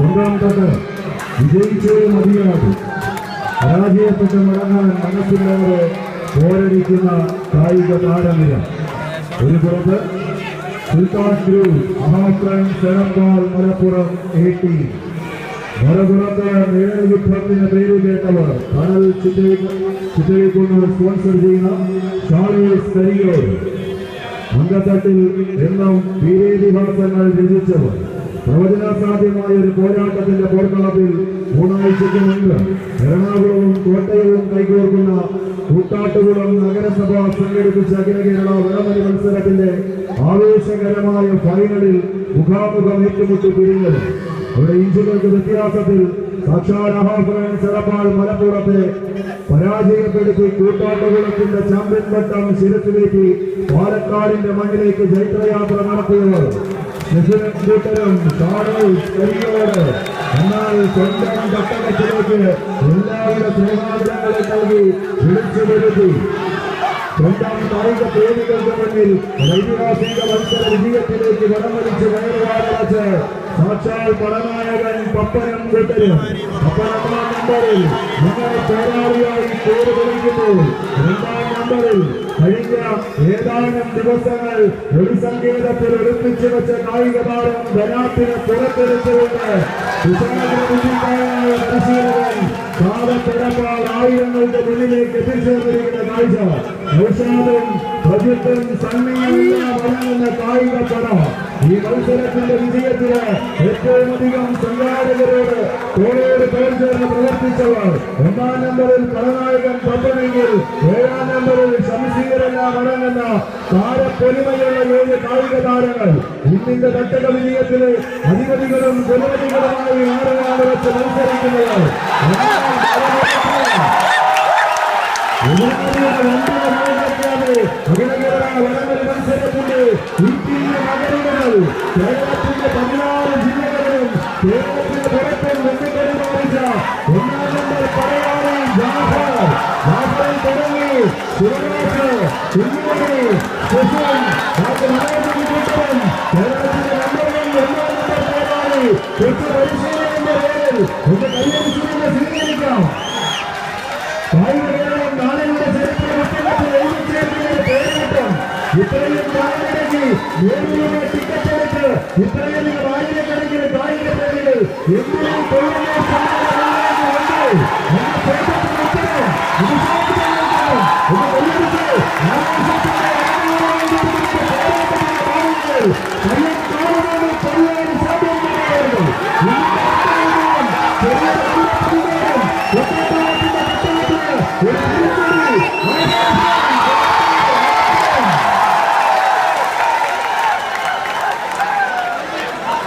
സ്വന്തം തൊട്ട് വിജയിച്ചേ മതിയാകും. പരാജയപ്പെട്ട് മടങ്ങാൻ മനസ്സില്ലാതെ പോരടിക്കുന്ന കായിക താരനിര. ഒരു പുറത്ത് സുൽത്താൻ ഗ്രൂപ്പ് സെനമ്പാൽ മലപ്പുറം എ ടി. മറുപുറത്ത് നേരൽ യുദ്ധത്തിന് പേര് കേട്ടവർ കടൽ ചിറ്റയിക്കൊണ്ട് സ്പോൺസർ ചെയ്യുന്ന ഷാളേസ് കരിയോ അംഗത്തട്ടിൽ എന്നും വീരേതിഹാസങ്ങൾ രചിച്ചവർ. പ്രവചനാസാധ്യമായ ഒരു പോരാട്ടത്തിന്റെ പോർക്കളത്തിൽ മൂന്നാഴ്ചയ്ക്ക് മുൻപ് എറണാകുളവും കോട്ടയവും കൈകോർക്കുന്ന കൂട്ടാട്ടുകുളം നഗരസഭ സംഘടിപ്പിച്ച അഖില കേരള വടമലി മത്സരത്തിന്റെ ആവേശകരമായ ഫൈനലിൽ മുഖാമുഖം ഏറ്റുമുട്ടി പിരിഞ്ഞത്. അവിടെ ഇഞ്ചുകൾക്ക് വ്യത്യാസത്തിൽ ചെറപ്പാൾ മലപ്പുറത്തെ പരാജയപ്പെടുത്തി കൂട്ടാട്ടുകുളത്തിന്റെ ചാമ്പ്യൻ പട്ടം ശിരത്തിലേക്ക് പാലക്കാടിന്റെ മണ്ണിലേക്ക് ജൈത്രയാത്ര നടത്തിയവർ. പ്രസിഡന്റ് കൂട്ടരും ഷാറൂഖ് കരിയോട് എന്നാൽ സ്വന്തം തട്ടകത്തിലേക്ക് എല്ലാവരുടെ സ്നേഹാദരങ്ങളെ നൽകി വിളിച്ചു വരുത്തി സ്വന്തം കായിക പ്രേമികൾക്ക് മുന്നിൽ ഐതിഹാസിക മത്സര വിജയത്തിലേക്ക് വടംവലിച്ച് കയറുവാനച്ച് സാക്ഷാൽ പടനായകൻ പപ്പനം കൂട്ടരും പപ്പനൊന്നാം നമ്പറിൽ പോരാളിയായി പേര് തെളിയിക്കുന്നു. രണ്ടാം നമ്പറിൽ കഴിഞ്ഞ ഏതാനും ദിവസങ്ങൾ ഒരു സങ്കേതത്തിൽ ഒളിപ്പിച്ചു വെച്ച കായിക താരം ധനാത്തിനെ പുറത്തെടുത്തുകൊണ്ട് പരിശീലകൻ കാലത്തിടപ്പാൽ ആയിരങ്ങളുടെ മുന്നിലേക്ക് എത്തിച്ചേർന്നിരിക്കുന്ന കാഴ്ച ഔഷാദും പ്രജിത്തും സണ്ണിയുമെല്ലാം അടങ്ങുന്ന കായിക പടം. ഈ മത്സരത്തിന്റെ വിജയത്തിന് ഏറ്റവും അധികം സംഘാടകരോട് തോളോട് പേർ ചേർന്ന് പ്രവർത്തിച്ചവർ ഒന്നാം നമ്പറിൽ കളനായകൻ പത്തനെങ്കിൽ ഏഴാം നമ്പറിൽ ശംസീകരെല്ലാം അടങ്ങുന്ന താരപ്പൊലിമയുള്ള ഏഴ് കായിക താരങ്ങൾ. ഇന്നിന്റെ തട്ടക വിജയത്തിലെ അധിപതികളും കൊലവതികളുമായി നാടുകാട് വെച്ച് മത്സരിക്കുന്നത്? കേരളത്തിന്റെ പതിനാറ് ജില്ലകളിലും കേരളത്തിന്റെ പുറത്തും വെല്ലുപരിപാലിച്ച ഒന്നാം നമ്പർ പടയാളി ജാഫർ ജാഫർ തുടങ്ങി ശിവരാജ് കുഞ്ഞുമണി സുശീൽ ഡോക്ടർ മനോജ് കൂട്ടം കേരളത്തിന്റെ നമ്പർ വൺ ഒന്നാം നമ്പർ പടയാളി കൊച്ചു പരിശീലനത്തിന്റെ പേരിൽ ഒന്ന് കൈയടിച്ചുകൊണ്ട് സ്വീകരിക്കാം കായികകേരളം നാളെയുടെ ചരിത്ര പുസ്തകത്തിൽ എഴുതിച്ചേർക്കുന്നതിന് പേരിട്ടം ഇത്രയും കാലമിടയ്ക്ക് നേരിലുള്ള ടിക്കറ്റ് இஸ்ரேலில் ஆயிரக்கணக்கில் தாய்கள் எவ்வளவு தொழிலை